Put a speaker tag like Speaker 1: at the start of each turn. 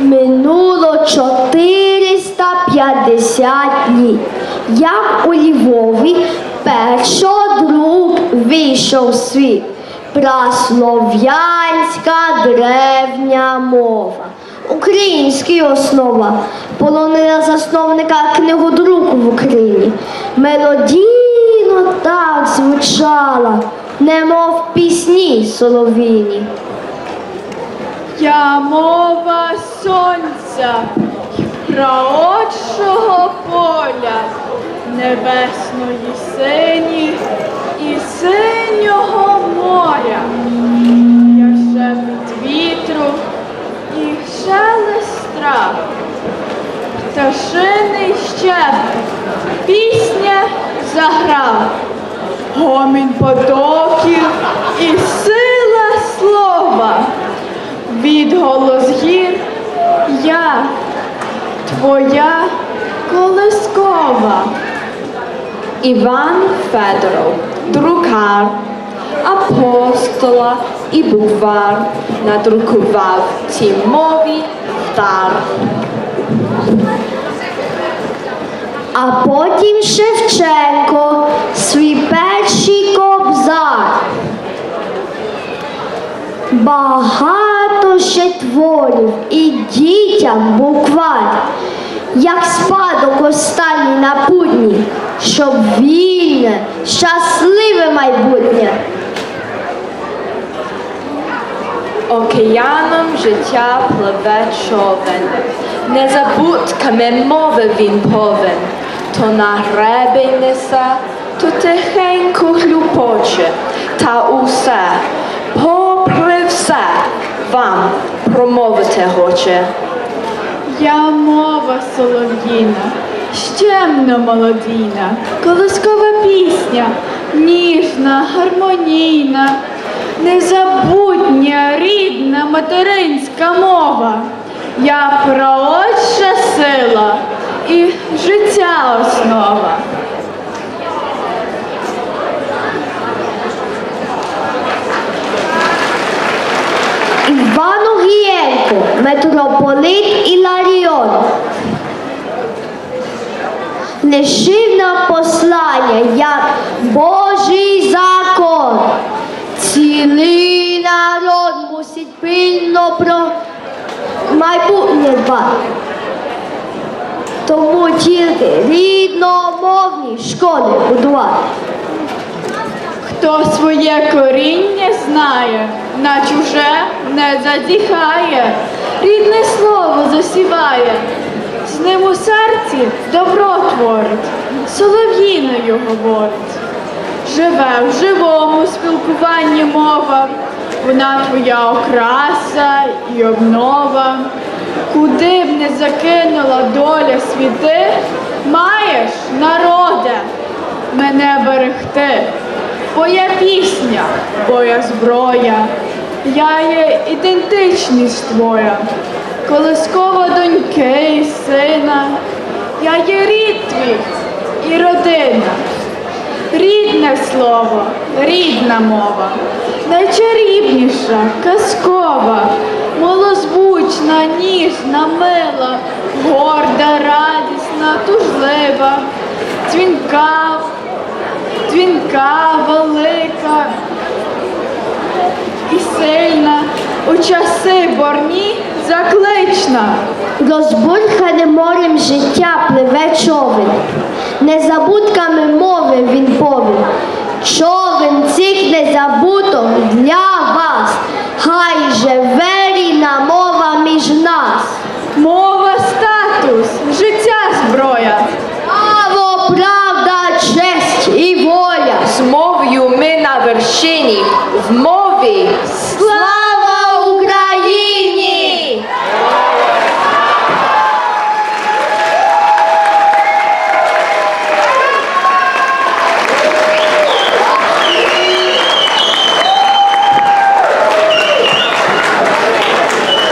Speaker 1: Минуло 450 літ, як у Львові першого друг вийшов в світ. Праслов'янська древня мова. Український основа полонила засновника книгодруку в Україні. Мелодійно так звучала, немов пісні солов'їні.
Speaker 2: Я мова сонця й праотчого поля, небесної сині і синього моря. Я шепіт вітру і шелест трав, пташиний щебет, пісня заграв, гомін потоків і сила Відголос гір я, твоя колискова.
Speaker 3: Іван Федоров, друкар, апостола і буквар, надрукував цій мові дар.
Speaker 1: А потім Шевченко свій перший кобзар. Багато ще творів і дітям букваль, як спадок останній на путні, щоб вільне, щасливе майбутнє.
Speaker 3: Океаном життя пливе човен, незабудками мови він повен, то на гребень несе, то тихенько глюпоче, та усе, вам промовити хоче.
Speaker 2: Я мова солов'їна, щемно молодійна, колискова пісня, ніжна, гармонійна, незабутня, рідна материнська мова. Я праотча сила і життя основа.
Speaker 1: Іван Огієнко, митрополит Іларіон. Лишив нам послання, як Божий закон. Цілий народ мусить пильно про майбутнє дбати. Тому тільки рідномовні школи будувати.
Speaker 2: Хто своє коріння знає, на чуже не зазіхає, рідне слово засіває, з ним у серці добро творить, солов'їною говорить. Живе в живому спілкуванні мова, вона твоя окраса і обнова. Куди б не закинула доля світи, маєш, народе, мене берегти. Твоя пісня, твоя зброя, я є ідентичність твоя, колискова доньки і сина, я є рід твій і родина. Рідне слово, рідна мова, найчарівніша, казкова, малозвучна, ніжна, мила, горда, радісна, тужлива, дзвінка, дзвінка, велика і сильна, у часи борні заклична.
Speaker 1: Розбурхане морем життя пливе човен, незабудками мови він повен. Човен цих незабуток для